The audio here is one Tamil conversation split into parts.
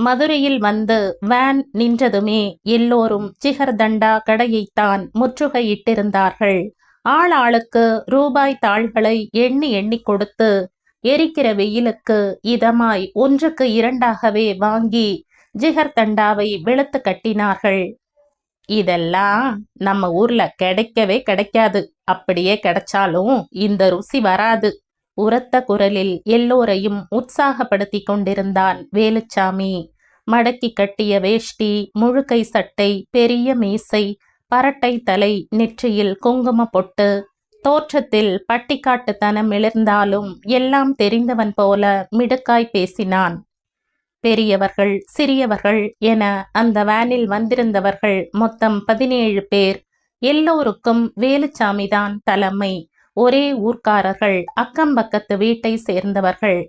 மதுரையில் வந்து வேன் நின்றதுமே எல்லோரும் ஜிகர்தண்டா கடையைத்தான் முற்றுகையிட்டிருந்தார்கள். ஆள் ஆளுக்கு ரூபாய் தாள்களை எண்ணி எண்ணி கொடுத்து எரிக்கிற வெயிலுக்கு இதமாய் ஒன்றுக்கு இரண்டாகவே வாங்கி ஜிகர்தண்டாவை வெளுத்து கட்டினார்கள். இதெல்லாம் நம்ம ஊர்ல கிடைக்கவே கிடைக்காது. அப்படியே கிடைச்சாலும் இந்த ருசி வராது. உரத்த குரலில் எல்லோரையும் உற்சாகப்படுத்தி கொண்டிருந்தான் வேலுச்சாமி. மடக்கி கட்டிய வேஷ்டி முழுக்கை சட்டை பெரிய மீசை பரட்டை தலை நெற்றியில் குங்கும பொட்டு தோற்றத்தில் பட்டிக்காட்டுத்தனம் எழுந்தாலும் எல்லாம் தெரிந்தவன் போல மிடுக்காய் பேசினான். பெரியவர்கள் சிறியவர்கள் என அந்த வேனில் வந்திருந்தவர்கள் மொத்தம் பதினேழு பேர் எல்லோருக்கும் வேலுச்சாமிதான் தலைமை. ஒரே ஊர்க்காரர்கள் அக்கம் பக்கத்து வீட்டை சேர்ந்தவர்கள்.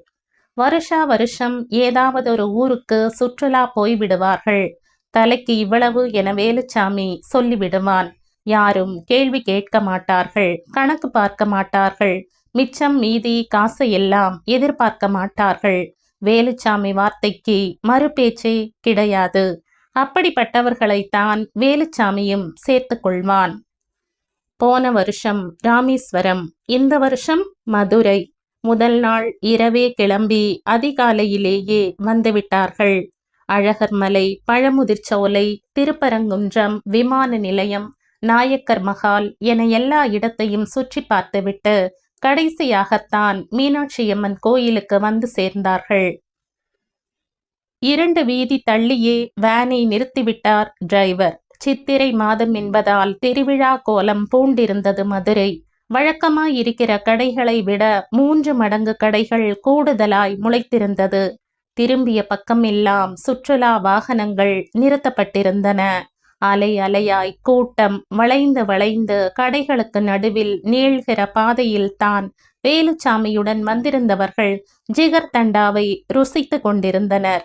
வருஷா வருஷம் ஏதாவது ஒரு ஊருக்கு சுற்றுலா போய்விடுவார்கள் தலைக்கு இவ்வளவு என வேலுச்சாமி சொல்லிவிடுவான். யாரும் கேள்வி கேட்க மாட்டார்கள் கணக்கு பார்க்க மாட்டார்கள். மிச்சம் மீதி காசை எல்லாம் எதிர்பார்க்க மாட்டார்கள். வேலுச்சாமி வார்த்தைக்கு மறுபேச்சே கிடையாது. அப்படிப்பட்டவர்களைத்தான் வேலுச்சாமியும் சேர்த்து கொள்வான். போன வருஷம் ராமேஸ்வரம் இந்த வருஷம் மதுரை. முதல் நாள் இரவே கிளம்பி அதிகாலையிலேயே வந்துவிட்டார்கள். அழகர் மலை பழமுதிர்ச்சோலை திருப்பரங்குன்றம் விமான நிலையம் நாயக்கர் மகால் என எல்லா இடத்தையும் சுற்றி பார்த்துவிட்டு கடைசியாகத்தான் மீனாட்சியம்மன் கோயிலுக்கு வந்து சேர்ந்தார்கள். இரண்டு வீதி தள்ளியே வேனை நிறுத்திவிட்டார் டிரைவர் சித்திரை மாதம் என்பதால் திருவிழா கோலம் பூண்டிருந்தது மதுரை. வழக்கமாய் இருக்கிற கடைகளை விட மூன்று மடங்கு கடைகள் கூடுதலாய் முளைத்திருந்தது. திரும்பிய பக்கமெல்லாம் சுற்றுலா வாகனங்கள் நிறுத்தப்பட்டிருந்தன. அலை அலையாய் கூட்டம் வளைந்து வளைந்து கடைகளுக்கு நடுவில் நீள்கிற பாதையில் தான் வேலுச்சாமியுடன் வந்திருந்தவர்கள் ஜிகர் தண்டாவை ருசித்து கொண்டிருந்தனர்.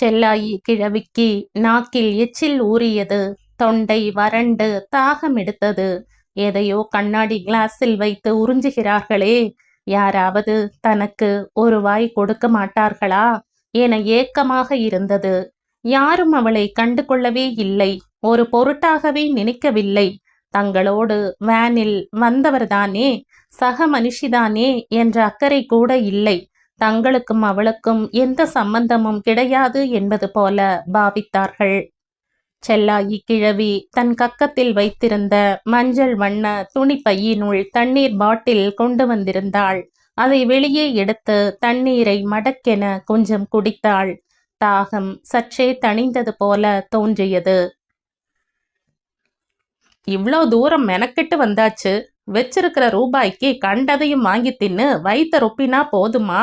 செல்லாயி கிழவிக்கு நாக்கில் எச்சில் ஊறியது. தொண்டை வறண்டு தாகம் எடுத்தது. எதையோ கண்ணாடி கிளாஸில் வைத்து உறிஞ்சுகிறார்களே. யாராவது தனக்கு ஒரு வாய் கொடுக்க மாட்டார்களா? என ஏக்கமாக இருந்தது. யாரும் அவளை கண்டு கொள்ளவே இல்லை. ஒரு பொருட்டாகவே நினைக்கவில்லை. தங்களோடு வேனில் வந்தவர்தானே? சக மனுஷிதானே? என்ற அக்கறை கூட இல்லை. தங்களுக்கும் அவளுக்கும் எந்த சம்பந்தமும் கிடையாது என்பது போல பாவித்தார்கள். செல்லாயி கிழவி தன் கக்கத்தில் வைத்திருந்த மஞ்சள் வண்ண துணி பையினுள் தண்ணீர் பாட்டில் கொண்டு வந்திருந்தாள். அதை வெளியே எடுத்து தண்ணீரை மடக்கென கொஞ்சம் குடித்தாள். தாகம் சற்றே தணிந்தது போல தோன்றியது. இவ்வளோ தூரம் மெனக்கெட்டு வந்தாச்சு. வச்சிருக்கிற ரூபாய்க்கு கண்டதையும் வாங்கி தின்னு வயிற்ற ரொப்பினா போதுமா?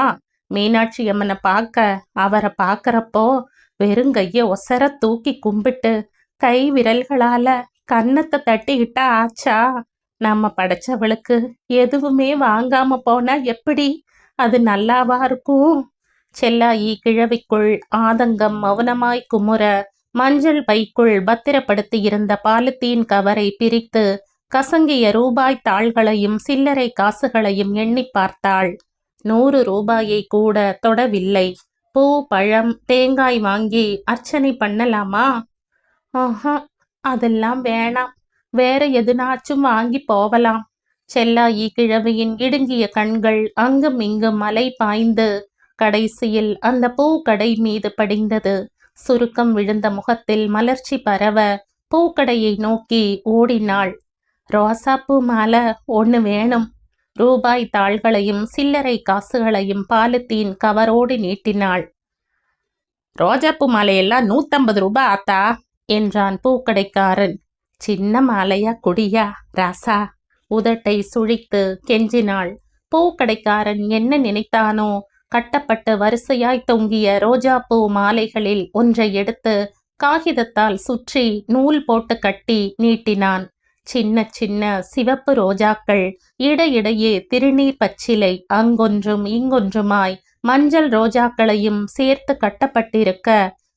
மீனாட்சி அம்மனை பார்க்க அவரை பார்க்கறப்போ வெறுங்கைய ஒசர தூக்கி கும்பிட்டு கை விரல்களால கன்னத்தை தட்டிக்கிட்டா ஆச்சா? நம்ம படைச்சவளுக்கு எதுவுமே வாங்காம போனா எப்படி? அது நல்லாவா இருக்கும்? செல்லாயி கிழவிக்குள் ஆதங்கம் மௌனமாய் குமுற மஞ்சள் பைக்குள் பத்திரப்படுத்தி இருந்த பாலித்தீன் கவரை பிரித்து கசங்கிய ரூபாய் தாள்களையும் சில்லறை காசுகளையும் எண்ணி பார்த்தாள். நூறு ரூபாயை கூட தொடவில்லை. பூ பழம் தேங்காய் வாங்கி அர்ச்சனை பண்ணலாமா? ஆஹா அதெல்லாம் வேணாம். வேற எதுனாச்சும் வாங்கி போகலாம் செல்லாயி கிழவியின் இடுங்கிய கண்கள் அங்கும் இங்கும் மலை பாய்ந்து கடைசியில் அந்த பூக்கடை மீது படிந்தது. சுருக்கம் விழுந்த முகத்தில் மலர்ச்சி பரவ பூக்கடையை நோக்கி ஓடினாள். ரோசாப்பூ மாலை ஒன்று வேணும். ரூபாய் தாள்களையும் சில்லறை காசுகளையும் பாலத்தீன் கவரோடு நீட்டினாள். ரோஜாப்பூ மாலையெல்லாம் நூத்தம்பது ரூபாய் ஆத்தா என்றான் பூக்கடைக்காரன். சின்ன மாலையா குடியா ராசா? உதட்டை சுழித்து கெஞ்சினாள். பூக்கடைக்காரன் என்ன நினைத்தானோ கட்டப்பட்டு வரிசையாய் தொங்கிய ரோஜாப்பூ மாலைகளில் ஒன்றை எடுத்து காகிதத்தால் சுற்றி நூல் போட்டு கட்டி நீட்டினான். சின்ன சின்ன சிவப்பு ரோஜாக்கள் இடையிடையே திருநீர் பச்சிலை அங்கொன்றும் இங்கொன்றுமாய் மஞ்சள் ரோஜாக்களையும் சேர்த்து கட்டப்பட்டிருக்க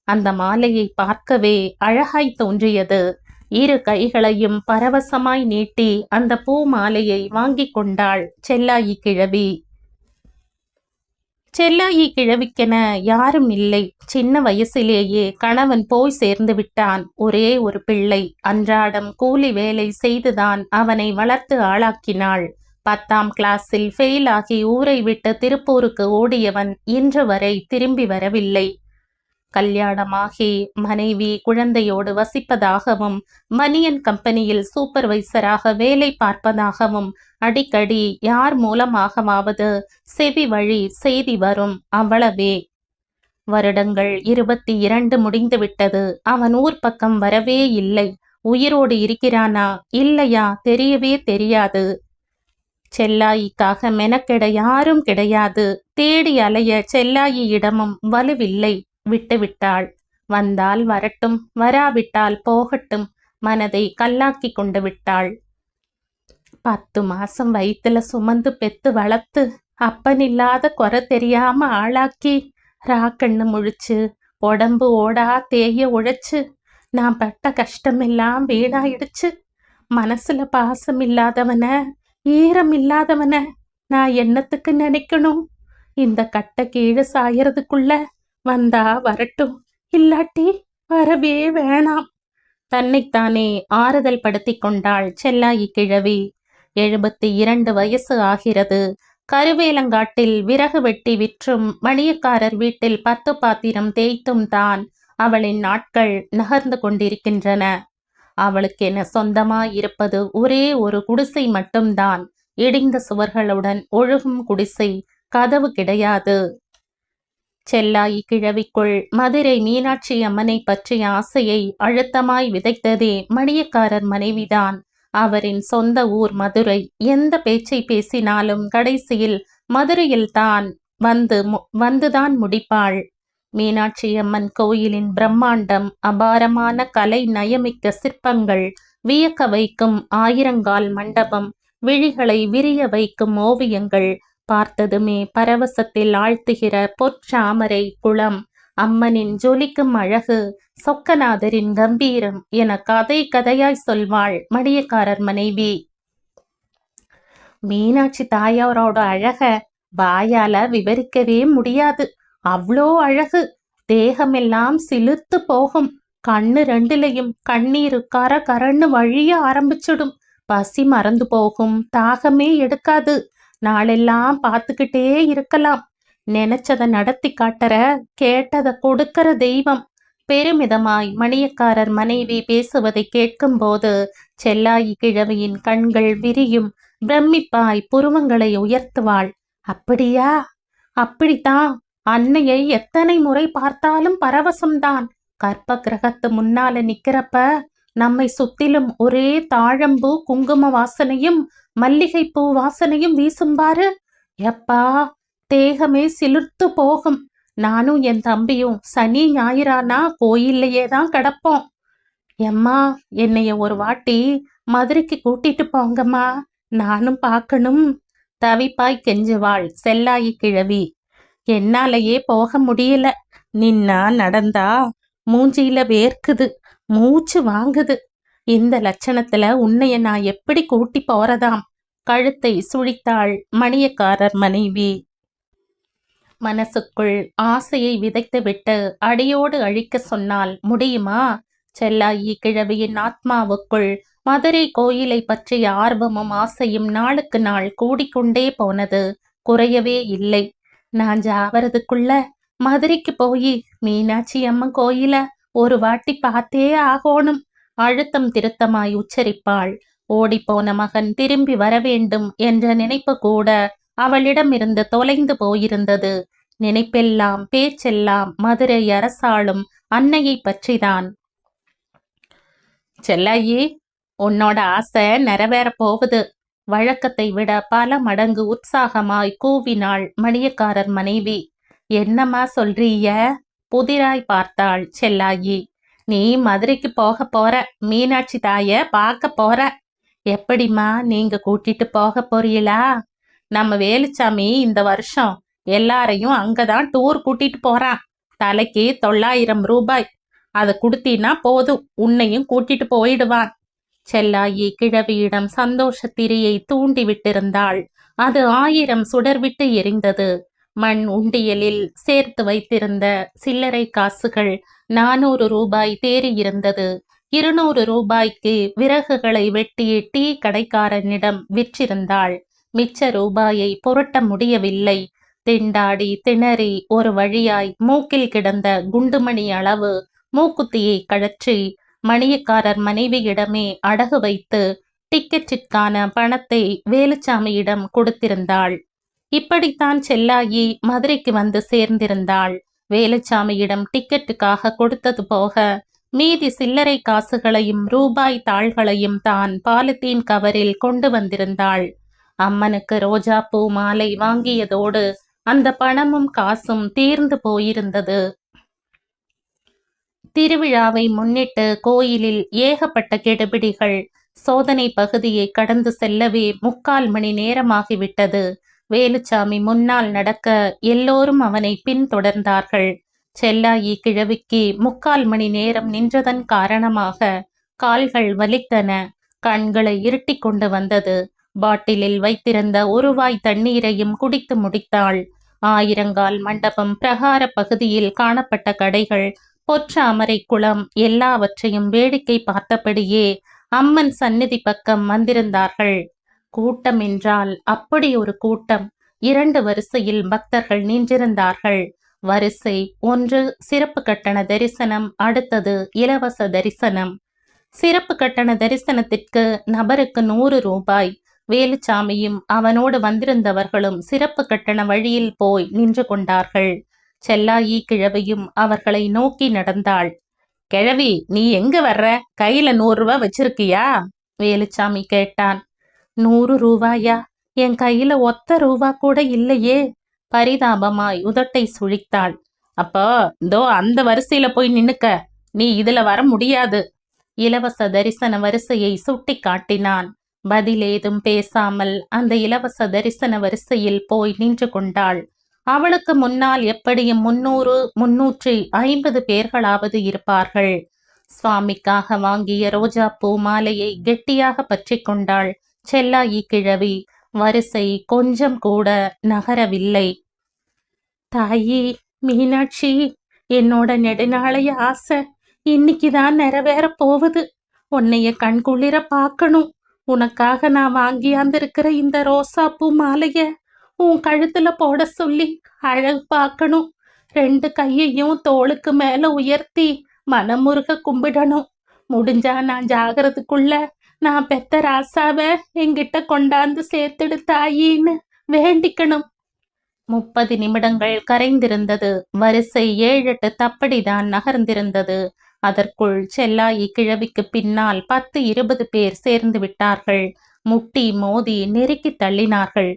அந்த மாலையை பார்க்கவே அழகாய் தோன்றியது. இரு கைகளையும் பரவசமாய் நீட்டி அந்த பூ மாலையை வாங்கிக் கொண்டாள் செல்லாயி கிழவி. செல்லாயி கிழவிக்கென யாரும் இல்லை. சின்ன வயசிலேயே கணவன் போய் சேர்ந்து விட்டான். ஒரே ஒரு பிள்ளை. அன்றாடம் கூலி வேலை செய்துதான் அவனை வளர்த்து ஆளாக்கினாள். பத்தாம் கிளாஸில் ஃபெயில் ஆகி ஊரை விட்டு திருப்பூருக்கு ஓடியவன் இன்று வரை திரும்பி வரவில்லை. கல்யாணமாகி மனைவி குழந்தையோடு வசிப்பதாகவும் மணியன் கம்பெனியில் சூப்பர்வைசராக வேலை பார்ப்பதாகவும் அடிக்கடி யார் மூலமாகவாவது செவி வழி செய்தி வரும் அவ்வளவே. வருடங்கள் இருபத்தி இரண்டு முடிந்துவிட்டது. அவன் ஊர் பக்கம் வரவே இல்லை. உயிரோடு இருக்கிறானா? இல்லையா? தெரியவே தெரியாது. செல்லாயிக்காக மெனக்கெட யாரும் கிடையாது. தேடி அலைய செல்லாயியிடமும் வலுவில்லை. விட்டுவிட்டாள். வந்தால் வரட்டும் வராவிட்டால் போகட்டும் மனதை கல்லாக்கி கொண்டு விட்டாள். பத்து மாசம் வயித்துல சுமந்து பெத்து வளர்த்து அப்பனில்லாத குறை தெரியாம ஆளாக்கி ராக்கண்ணு முழிச்சு உடம்பு ஓடா தேய உழைச்சு நான் பட்ட கஷ்டமெல்லாம் வீணாயிடுச்சு. மனசுல பாசம் இல்லாதவன ஈரம் இல்லாதவன நான் என்னத்துக்கு நினைக்கணும்? இந்த கட்டை கீழே சாயறதுக்குள்ள வந்தா வரட்டும். இல்லாட்டி வரவே வேணாம். தன்னைத்தானே ஆறுதல் படுத்திக் கொண்டாள் செல்லாயி கிழவி. எழுபத்தி இரண்டு வயசு ஆகிறது. கருவேலங்காட்டில் விறகு வெட்டி விற்றும் மணியக்காரர் வீட்டில் பத்து பாத்திரம் தேய்த்தும் தான் அவளின் நாட்கள் நகர்ந்து கொண்டிருக்கின்றன. அவளுக்கென சொந்தமாய் இருப்பது ஒரே ஒரு குடிசை மட்டும்தான். இடிந்த சுவர்களுடன் ஒழுகும் குடிசை கதவு கிடையாது. செல்லாய் கிழவிக்குள் மதுரை மீனாட்சி அம்மனை பற்றிய ஆசையை அழுத்தமாய் விதைத்ததே மணியக்காரர் மனைவிதான். அவரின் சொந்த ஊர் மதுரை. எந்த பேச்சை பேசினாலும் கடைசியில் மதுரையில் தான் வந்து வந்துதான் முடிப்பாள். மீனாட்சி அம்மன் கோயிலின் பிரம்மாண்டம் அபாரமான கலை நயமிக்க சிற்பங்கள் வியக்க வைக்கும் ஆயிரங்கால் மண்டபம் விழிகளை விரிய வைக்கும் ஓவியங்கள் பார்த்ததுமே பரவசத்தில் ஆழ்த்துகிற பொற்றாமரை குளம். அம்மனின் ஜொலிக்கும் அழகு சொக்கநாதரின் கம்பீரம் என கதை கதையாய் சொல்வாள் மடியக்காரர் மனைவி. மீனாட்சி தாயாரோட அழக வாயால விவரிக்கவே முடியாது. அவ்வளோ அழகு. தேகமெல்லாம் சிலுத்து போகும். கண்ணு ரெண்டுலையும் கண்ணீர் கர கரன்னு வழிய ஆரம்பிச்சிடும். பசி மறந்து போகும். தாகமே எடுக்காது. நாளெல்லாம் பார்த்துக்கிட்டே இருக்கலாம். நினைச்சதை நடத்தி காட்டுற கேட்டத கொடுக்கிற தெய்வம். பெருமிதமாய் மணியக்காரர் மனைவி பேசுவதை கேட்கும்போது செல்லாயி கிழவியின் கண்கள் விரியும். பிரமிப்பாய் புருவங்களை உயர்த்துவாள். அப்படியா? அப்படித்தான். அன்னையை எத்தனை முறை பார்த்தாலும் பரவசம்தான். கற்ப கிரகத்து முன்னால நிக்கிறப்ப நம்மை சுத்திலும் ஒரே தாழம்பு குங்கும வாசனையும் மல்லிகைப்பூ வாசனையும் வீசும்பாரு எப்பா தேகமே சிலிர்த்து போகும். நானும் என் தம்பியும் சனி ஞாயிறானா கோயில்லையே தான் கிடப்போம். எம்மா என்னைய ஒரு வாட்டி மதுரைக்கு கூட்டிட்டு போங்கம்மா. நானும் பார்க்கணும். தவிப்பாய் கெஞ்சுவாள் செல்லாயி கிழவி. என்னாலேயே போக முடியல. நின்னா நடந்தா மூஞ்சியில வேர்க்குது. மூச்சு வாங்குது. இந்த லட்சணத்துல உன்னைய நான் எப்படி கூட்டி போறதாம்? கழுத்தை சுழித்தாள் மணியக்காரர் மனைவி. மனசுக்குள் ஆசையை விதைத்துவிட்டு அடியோடு அழிக்க சொன்னால் முடியுமா? செல்லாயி கிழவியின் ஆத்மாவுக்குள் மதுரை கோயிலை பற்றிய ஆர்வமும் ஆசையும் நாளுக்கு நாள் கூடிக்கொண்டே போனது குறையவே இல்லை. நான் ஜாவறதுக்குள்ள மதுரைக்கு போய் மீனாட்சி அம்மன் கோயில ஒரு வாட்டி பார்த்தே ஆகணும். அழுத்தம் திருத்தமாய் உச்சரிப்பாள். ஓடிப்போன மகன் திரும்பி வரவேண்டும் என்ற நினைப்பு கூட அவளிடமிருந்து தொலைந்து போயிருந்தது. நினைப்பெல்லாம் பேச்செல்லாம் மதுரை அரசாளும் அன்னையை பற்றிதான். செல்லாயி உன்னோட ஆசை நிறைவேற போகுது. வழக்கத்தை விட பல மடங்கு உற்சாகமாய் கூவினாள் மணியக்காரர் மனைவி. என்னம்மா சொல்றீய புதிராய் பார்த்தாள் செல்லாயி நீ மதுரைக்கு போக போற மீனாட்சி தாய பார்க்க போற. எப்படிம்மா நீங்க கூட்டிட்டு போக போறீங்களா நம்ம வேலுச்சாமி இந்த வருஷம் எல்லாரையும் அங்கதான் டூர் கூட்டிட்டு போறான். தலைக்கு தொள்ளாயிரம் ரூபாய். அதை கொடுத்தீன்னா போதும் உன்னையும் கூட்டிட்டு போயிடுவான். செல்லாயி கிழவியிடம் சந்தோஷ திரியை தூண்டி விட்டிருந்தாள் அது ஆயிரம் சுடர்விட்டு எரிந்தது. மண் உண்டியலில் சேர்த்து வைத்திருந்த சில்லறை காசுகள் நானூறு ரூபாய் தேறியிருந்தது. இருநூறு ரூபாய்க்கு விறகுகளை வெட்டி டீ கடைக்காரனிடம் விற்றிருந்தாள். மிச்ச ரூபாயை புரட்ட முடியவில்லை. திண்டாடி திணறி ஒரு வழியாய் மூக்கில் கிடந்த குண்டுமணி அளவு மூக்குத்தியை கழற்றி மணியக்காரர் மனைவியிடமே அடகு வைத்து டிக்கெட்டிற்கான பணத்தை வேலுச்சாமியிடம் கொடுத்திருந்தாள். இப்படித்தான் செல்லாயி மதுரைக்கு வந்து சேர்ந்திருந்தாள். வேலுச்சாமியிடம் டிக்கெட்டுக்காக கொடுத்தது போக மீதி சில்லறை காசுகளையும் ரூபாய் தாள்களையும் தான் பாலித்தீன் கவரில் கொண்டு வந்திருந்தாள். அம்மனுக்கு ரோஜா பூ மாலை வாங்கியதோடு அந்த பணமும் காசும் தீர்ந்து போயிருந்தது. திருவிழாவை முன்னிட்டு கோயிலில் ஏகப்பட்ட கெடுபிடிகள் சோதனை பகுதியை கடந்து செல்லவே முக்கால் மணி நேரமாகிவிட்டது. வேலுச்சாமி முன்னால் நடக்க எல்லோரும் அவனை பின்தொடர்ந்தார்கள். செல்லாயி கிழவிக்கு முக்கால் மணி நேரம் நின்றதன் காரணமாக கால்கள் வலித்தன. கண்களை இருட்டி கொண்டு வந்தது. பாட்டிலில் வைத்திருந்த ஒருவாய் தண்ணீரையும் குடித்து முடித்தாள். ஆயிரங்கால் மண்டபம் பிரகார பகுதியில் காணப்பட்ட கடைகள் பொற்ற அமரை குளம் எல்லாவற்றையும் வேடிக்கை பார்த்தபடியே அம்மன் சந்நிதி பக்கம் வந்திருந்தார்கள். கூட்டம் என்றால் அப்படி ஒரு கூட்டம். இரண்டு வரிசையில் பக்தர்கள் நின்றிருந்தார்கள். வரிசை ஒன்று சிறப்பு கட்டண தரிசனம் அடுத்தது இலவச தரிசனம். சிறப்பு கட்டண தரிசனத்திற்கு நபருக்கு நூறு ரூபாய். வேலுச்சாமியும் அவனோடு வந்திருந்தவர்களும் சிறப்பு கட்டண வழியில் போய் நின்று கொண்டார்கள். செல்லாயி கிழவியும் அவர்களை நோக்கி நடந்தாள். கிழவி நீ எங்க வர்ற? கையில நூறு ரூபா வச்சிருக்கியா? வேலுச்சாமி கேட்டான். நூறு ரூபாயா? என் கையில ஒத்த ரூபா கூட இல்லையே. பரிதாபமாய் உதட்டை சுழித்தாள். அப்போ இதோ அந்த வரிசையில போய் நின்னுக்க. நீ இதுல வர முடியாது. இலவச தரிசன வரிசையை சுட்டி காட்டினான். பதில் ஏதும் பேசாமல் அந்த இலவச தரிசன வரிசையில் போய் நின்று கொண்டாள். அவளுக்கு முன்னால் எப்படியும் முன்னூறு முன்னூற்றி ஐம்பது பேர்களாவது இருப்பார்கள். சுவாமிக்காக வாங்கிய ரோஜா பூ மாலையை கெட்டியாக பற்றி கொண்டாள். செல்லாயி கிழவி வரிசை கொஞ்சம் கூட நகரவில்லை. தாயி மீனாட்சி என்னோட நெடுநாளைய ஆசை இன்னைக்குதான் நிறைவேற போகுது. உன்னைய கண்குளிர பார்க்கணும். உனக்காக நான் வாங்கியாந்திருக்கிற இந்த ரோசா பூ மாலைய உன் கழுத்துல போட சொல்லி அழகு பார்க்கணும். ரெண்டு கையையும் தோளுக்கு மேல உயர்த்தி மனமுருக கும்பிடணும். முடிஞ்சா நான் ஜாகிறதுக்குள்ள நான் பெத்த ராசாவ என்கிட்ட கொண்டாந்து சேர்த்துடு தாயின்னு வேண்டிக்கணும். முப்பது நிமிடங்கள் கரைந்திருந்தது. வரிசை ஏழெட்டு தப்படிதான் நகர்ந்திருந்தது. அதற்குள் செல்லாயி கிழவிக்கு பின்னால் பத்து இருபது பேர் சேர்ந்து விட்டார்கள். முட்டி மோதி நெருக்கி தள்ளினார்கள்.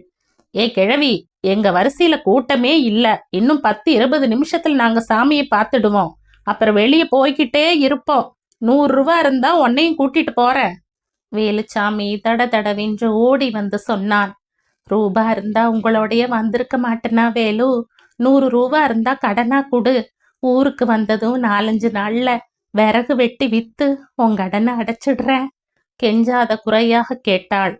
ஏ கிழவி எங்க வரிசையில கூட்டமே இல்ல. இன்னும் பத்து இருபது நிமிஷத்துல நாங்க சாமியை பார்த்துடுவோம். அப்புறம் வெளியே போய்கிட்டே இருப்போம். நூறு ரூபா இருந்தா உன்னையும் கூட்டிட்டு போறேன். வேலுச்சாமி தட தடவென்று ஓடி வந்து சொன்னான். ரூபா இருந்தா உங்களோடைய வந்திருக்க மாட்டேனா வேலு? நூறு ரூபா இருந்தா கடனா கொடு. ஊருக்கு வந்ததும் நாலஞ்சு நாள்ல விறகு வெட்டி வித்து உன் கடனை அடைச்சிடுறேன். கெஞ்சாத குறையாக கேட்டாள்.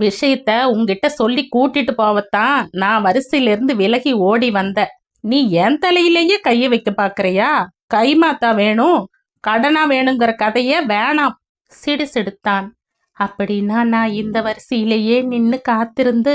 விஷயத்த உங்ககிட்ட சொல்லி கூட்டிட்டு போவத்தான் நான் வரிசையிலிருந்து விலகி ஓடி வந்த நீ என் தலையிலேயே கைய வைக்க பாக்குறியா? கைமாத்தா வேணும். கடனா வேணுங்கிற கதைய வேணாம் சிடுசிடுத்தான். அப்படின்னா நான் இந்த வரிசையிலேயே நின்னு காத்திருந்து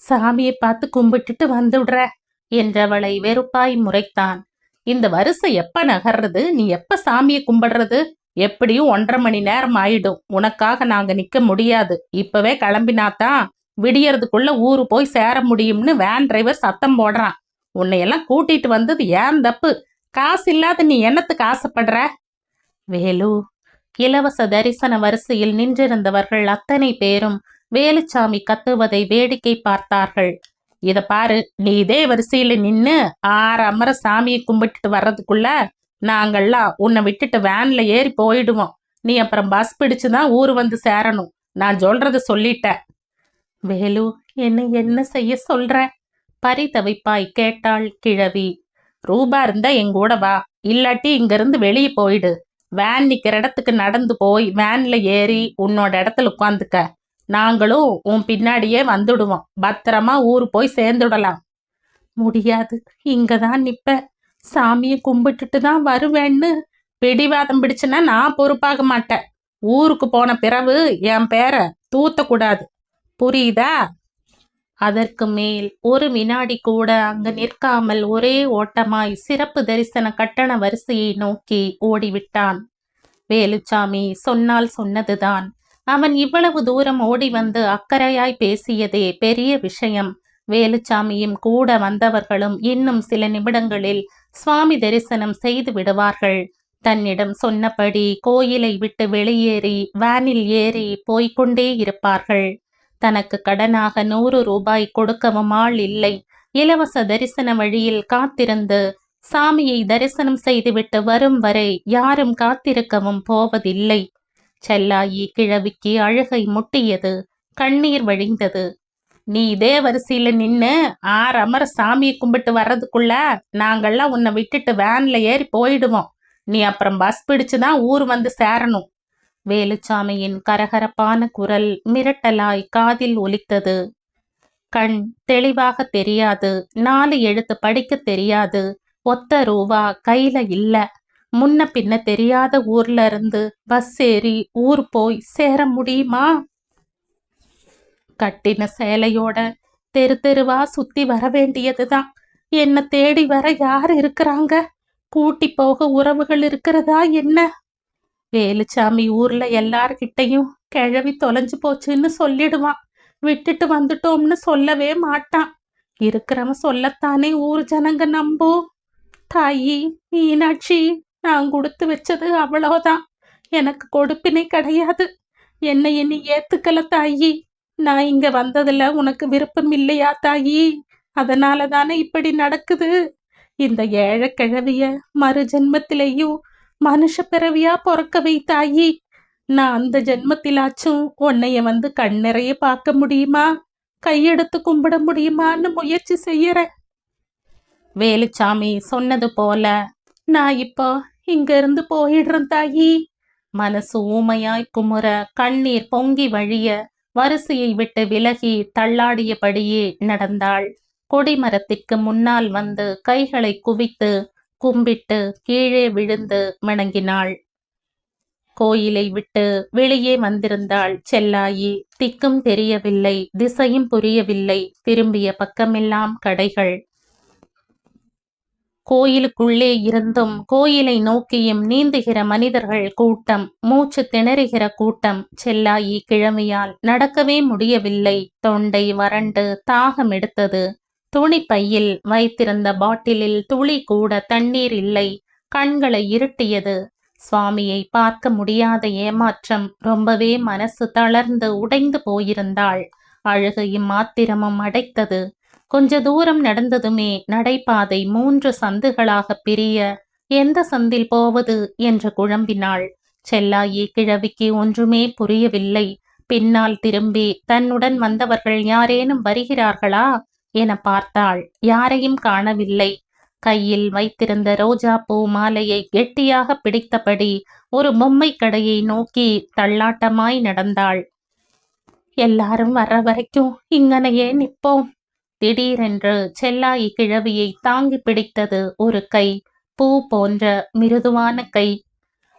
சாமியை பார்த்து கும்பிட்டுட்டு வந்துடுற என்றவளை வெறுப்பாய் முறைத்தான். இந்த வரிசை எப்ப நகர்றது? நீ எப்ப சாமியை கும்பிடுறது? எப்படியும் ஒன்றரை மணி நேரம் ஆயிடும். உனக்காக நாங்க நிக்க முடியாது. இப்பவே கிளம்பினாதான் விடியறதுக்குள்ள ஊரு போய் சேர முடியும்னு வேன் டிரைவர் சத்தம் போடுறான். உன்னையெல்லாம் கூட்டிட்டு வந்தது ஏன் தப்பு? காசு இல்லாத நீ என்னத்துக்கு ஆசைப்படுற? வேலு இலவச தரிசன வரிசையில் நின்றிருந்தவர்கள் அத்தனை பேரும் வேலுச்சாமி கத்துவதை வேடிக்கை பார்த்தார்கள். இத பாரு நீ இதே வரிசையில நின்னு ஆறு அமர சாமியை கும்பிட்டுட்டு வர்றதுக்குள்ள நாங்கள்லாம் உன்னை விட்டுட்டு வேன்ல ஏறி போயிடுவோம். நீ அப்புறம் பஸ் பிடிச்சு தான் ஊர் வந்து சேரணும். நான் சொல்றத சொல்லிட்டேன். வேலு என்ன என்ன செய்ய சொல்ற? பரிதவிப்பாய் கேட்டாள் கிழவி. ரூபா இருந்தா எங்கூட வா இல்லாட்டி இங்கிருந்து வெளியே போயிடு. வேன் நிற்கிற இடத்துக்கு நடந்து போய் வேனில் ஏறி உன்னோட இடத்துல உட்காந்துக்க நாங்களும் உன் பின்னாடியே வந்துடுவோம். பத்திரமா ஊர் போய் சேர்ந்துடலாம். முடியாது. இங்கே தான் நிற்பேன் சாமியை கும்பிட்டுட்டு தான் வருவேன்னு பிடிவாதம் பிடிச்சுன்னா நான் பொறுப்பாக மாட்டேன். ஊருக்கு போன பிறகு என் பேரை தூத்தக்கூடாது. புரியுதா? அதற்கு மேல் ஒரு வினாடி கூட அங்கு நிற்காமல் ஒரே ஓட்டமாய் சிறப்பு தரிசன கட்டண வரிசையை நோக்கி ஓடிவிட்டான். வேலுச்சாமி சொன்னால் சொன்னதுதான். அவன் இவ்வளவு தூரம் ஓடி வந்து அக்கறையாய் பேசியதே பெரிய விஷயம். வேலுச்சாமியும் கூட வந்தவர்களும் இன்னும் சில நிமிடங்களில் சுவாமி தரிசனம் செய்து விடுவார்கள். தன்னிடம் சொன்னபடி கோயிலை விட்டு வெளியேறி வேனில் ஏறி போய்கொண்டே இருப்பார்கள். தனக்கு கடனாக நூறு ரூபாய் கொடுக்கவும் ஆள் இல்லை. இலவச தரிசன வழியில் காத்திருந்து சாமியை தரிசனம் செய்துவிட்டு வரும் வரை யாரும் காத்திருக்கவும் போவதில்லை. செல்லாயி கிழவிக்கு அழுகை முட்டியது. கண்ணீர் வழிந்தது. நீ இதே வரிசையில நின்னு ஆறு அமர சாமியை கும்பிட்டு வர்றதுக்குள்ள நாங்கள்லாம் உன்னை விட்டுட்டு வேன்ல ஏறி போயிடுவோம். நீ அப்புறம் பஸ் பிடிச்சுதான் ஊர் வந்து சேரணும். வேலுச்சாமியின் கரகரப்பான குரல் மிரட்டலாய் காதில் ஒலித்தது. கண் தெளிவாக தெரியாது நாலு எழுத்து படிக்க தெரியாது ஒத்த ரூவா கையில இல்ல. முன்ன பின்ன தெரியாத ஊர்ல இருந்து பஸ் ஏறி ஊர் போய் சேர முடியுமா? கட்டின சேலையோட தெரு தெருவா சுத்தி வர வேண்டியதுதான். என்ன தேடி வர யார் இருக்கிறாங்க? கூட்டி போக உறவுகள் இருக்கிறதா என்ன? வேலுச்சாமி ஊர்ல எல்லார்கிட்டையும் கிழவி தொலைஞ்சு போச்சுன்னு சொல்லிடுவான். விட்டுட்டு வந்துட்டோம்னு சொல்லவே மாட்டான். இருக்கிறவன் சொல்லத்தானே ஊர் ஜனங்க நம்போ. தாயி மீனாட்சி நான் கொடுத்து வச்சது அவ்வளவுதான் எனக்கு கொடுப்பினை கிடையாது. என்னை இனி ஏத்துக்கல தாயி. நான் இங்க வந்ததுல உனக்கு விருப்பம் இல்லையா தாயி? அதனால தானே இப்படி நடக்குது? இந்த ஏழை கிழவிய மறு ஜென்மத்திலேயும் மனுஷ பிறவியா பொறக்கவை வைத்தாயி? நான் அந்த ஜென்மத்திலாச்சும் உன்னைய வந்து கண் நிறைய பார்க்க முடியுமா? கையெடுத்து கும்பிட முடியுமான்னு முயற்சி செய்யறேன். வேலுச்சாமி சொன்னது போல நான் இப்போ இங்க இருந்து போயிடுறேன் தாயி. மனசு ஊமையாய் குமுற கண்ணீர் பொங்கி வழிய வரிசையை விட்டு விலகி தள்ளாடியபடியே நடந்தாள். கொடிமரத்திற்கு முன்னால் வந்து கைகளை குவித்து கும்பிட்டு கீழே விழுந்து வணங்கினாள். கோயிலை விட்டு வெளியே வந்திருந்தாள் செல்லாயி திக்கும் தெரியவில்லை திசையும் புரியவில்லை திரும்பிய பக்கமெல்லாம் கடைகள். கோயிலுக்குள்ளே இருந்தும் கோயிலை நோக்கியும் நீந்துகிற மனிதர்கள் கூட்டம் மூச்சு திணறுகிற கூட்டம் செல்லாயி கிழமையால் நடக்கவே முடியவில்லை. தொண்டை வறண்டு தாகம் எடுத்தது. துணிப்பையில் வைத்திருந்த பாட்டிலில் துளி கூட தண்ணீர் இல்லை. கண்களை இருட்டியது. சுவாமியை பார்க்க முடியாத ஏமாற்றம் ரொம்பவே மனசு தளர்ந்து உடைந்து போயிருந்தாள். அழுகையும் மாத்திரமும் அடைத்தது. கொஞ்ச தூரம் நடந்ததுமே நடைபாதை மூன்று சந்துகளாக பிரிய எந்த சந்தில் போவது என்று குழம்பினாள். செல்லாயி கிழவிக்கு ஒன்றுமே புரியவில்லை. பின்னால் திரும்பி தன்னுடன் வந்தவர்கள் யாரேனும் வருகிறார்களா? என பார்த்தாள். யாரையும் காணவில்லை. கையில் வைத்திருந்த ரோஜா பூ மாலையை கெட்டியாக பிடித்தபடி ஒரு பொம்மை கடையை நோக்கி தள்ளாட்டமாய் நடந்தாள். எல்லாரும் வர்ற வரைக்கும் இங்கனையே நிற்போம். திடீரென்று செல்லாயி கிழவியை தாங்கி பிடித்தது ஒரு கை பூ போன்ற மிருதுவான கை.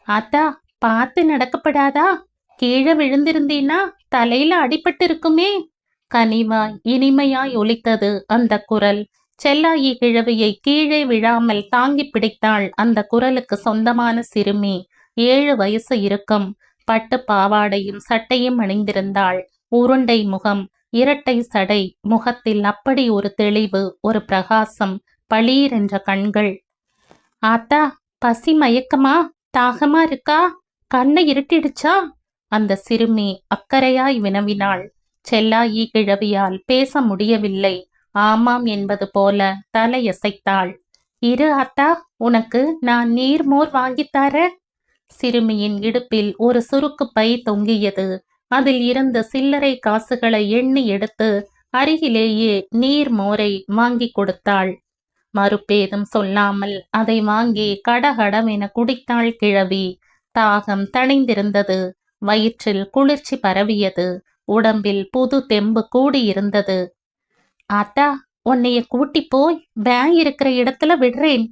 ஆத்தா பார்த்து நடக்கப்படாதா? கீழே விழுந்திருந்தீன்னா தலையில அடிபட்டு இருக்குமே கனிவாய் இனிமையாய் ஒலித்தது அந்த குரல். செல்லாயி கிழவியை கீழே விழாமல் தாங்கி பிடித்தாள் அந்த குரலுக்கு சொந்தமான சிறுமி. ஏழு வயசு இருக்கும். பட்டு பாவாடையும் சட்டையும் அணிந்திருந்தாள். உருண்டை முகம் இரட்டை சடை முகத்தில் அப்படி ஒரு தெளிவு ஒரு பிரகாசம் பளீர் என்ற கண்கள். ஆத்தா பசி மயக்கமா? தாகமா இருக்கா? கண்ணை இருட்டிடுச்சா? அந்த சிறுமி அக்கறையாய் வினவினாள். செல்லாயி கிழவியால் பேச முடியவில்லை. ஆமாம் என்பது போல தலையசைத்தாள். இரு அத்தா உனக்கு நான் நீர்மோர் வாங்கித்தார சிறுமியின் இடுப்பில் ஒரு சுருக்கு பை தொங்கியது. அதில் இருந்த சில்லறை காசுகளை எண்ணி எடுத்து அருகிலேயே நீர் மோரை வாங்கி கொடுத்தாள். மறுபேதும் சொல்லாமல் அதை வாங்கி கடகடவென குடித்தாள் கிழவி. தாகம் தணிந்திருந்தது. வயிற்றில் குளிர்ச்சி பரவியது. உடம்பில் புது தெம்பு கூடியிருந்தது. ஆத்தா உன்னைய கூட்டி போய் வேன் இருக்கிற இடத்துல விடுறேன்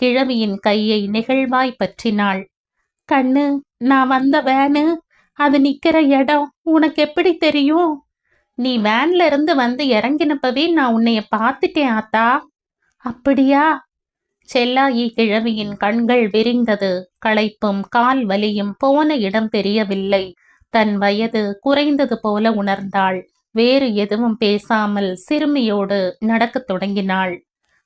கிழவியின் கையை நெகிழ்வாய் பற்றினாள். கண்ணு நான் வந்த வேனு அது நிக்கிற இடம் உனக்கு எப்படி தெரியும்? நீ வேன்ல இருந்து வந்து இறங்கினப்பவே நான் உன்னைய பார்த்துட்டேன் ஆத்தா. அப்படியா? செல்லாயி கிழவியின் கண்கள் விரிந்தது. களைப்பும் கால் வலியும் போன இடம் தெரியவில்லை. தன் வயது குறைந்தது போல உணர்ந்தாள். வேறு எதுவும் பேசாமல் சிறுமியோடு நடக்கத் தொடங்கினாள்.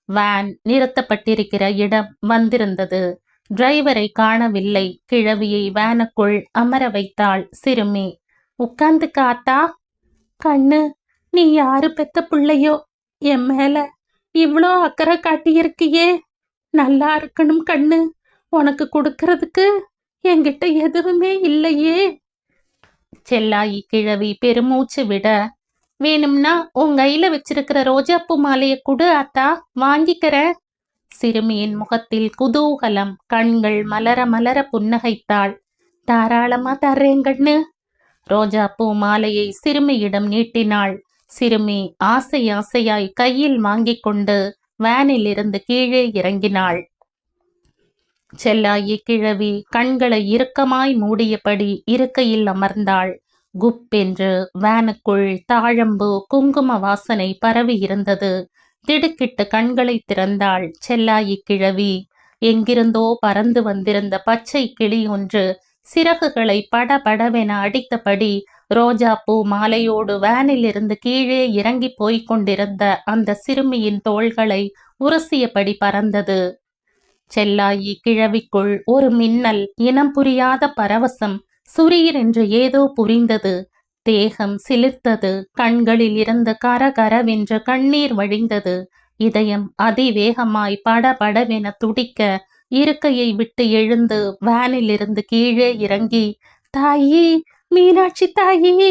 வேன் நிறுத்தப்பட்டிருக்கிற இடம் வந்திருந்தது. டிரைவரை காணவில்லை. கிழவியை வேனுக்குள் அமர வைத்தாள் சிறுமி. உட்கார்ந்து காத்தா? கண்ணு நீ யாரு பெத்த பிள்ளையோ? என் மேல இவ்வளோ அக்கறை காட்டியிருக்கியே. நல்லா இருக்கணும் கண்ணு. உனக்கு கொடுக்கறதுக்கு என்கிட்ட எதுவுமே இல்லையே. செல்லாயி கிழவி பெருமூச்சு விட வேணும்னா உன் கையில வச்சிருக்கிற ரோஜாப்பூ மாலைய குடு அத்தா வாங்கிக்கிறேன். சிறுமியின் முகத்தில் குதூகலம் கண்கள் மலர மலர புன்னகைத்தாள். தாராளமா தர்றேங்கண்ணு ரோஜா ரோஜாப்பூ மாலையை சிறுமியிடம் நீட்டினாள். சிறுமி ஆசை ஆசையாய் கையில் வாங்கிக் கொண்டு வேனில் இருந்து கீழே இறங்கினாள். செல்லாயி கிழவி கண்களை இறுக்கமாய் மூடியபடி இருக்கையில் அமர்ந்தாள். குப்பென்று வேனுக்குள் தாழம்பு குங்கும வாசனை பரவி இருந்தது. திடுக்கிட்டு கண்களை திறந்தாள் செல்லாயி கிழவி. எங்கிருந்தோ பறந்து வந்திருந்த பச்சை கிளி ஒன்று சிறகுகளை படபடவென அடித்தபடி ரோஜாப்பூ மாலையோடு வேனிலிருந்து கீழே இறங்கி போய்க் கொண்டிருந்த அந்த சிறுமியின் தோள்களை உரசியபடி பறந்தது. செல்லாயி கிழவிக்குள் ஒரு மின்னல் இனம் புரியாத பரவசம் சுரீர் என்று ஏதோ புரிந்தது. தேகம் சிலிர்த்தது. கண்களில் இருந்து கரகரவென்ற கண்ணீர் வழிந்தது. இதயம் அதிவேகமாய் படபடவென துடிக்க இருக்கையை விட்டு எழுந்து வேனில் இருந்து கீழே இறங்கி தாயி மீனாட்சி தாயி!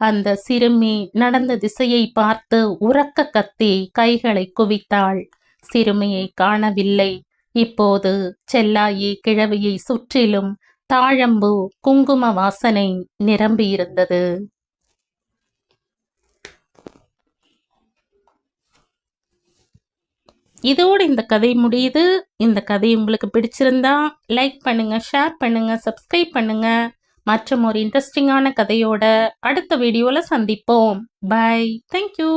அந்த சிறுமி நடந்த திசையை பார்த்து உறக்க கத்தி கைகளை குவித்தாள். சிறுமியை காணவில்லை. இப்போது செல்லாயி கிழவியை சுற்றிலும் தாழம்பு குங்கும வாசனை நிரம்பியிருந்தது. இதோடு இந்த கதை முடியுது. இந்த கதை உங்களுக்கு பிடிச்சிருந்தா லைக் பண்ணுங்க ஷேர் பண்ணுங்க சப்ஸ்கிரைப் பண்ணுங்க. மற்றும் ஒரு இன்ட்ரெஸ்டிங்கான கதையோட அடுத்த வீடியோவில் சந்திப்போம். பை. Thank you.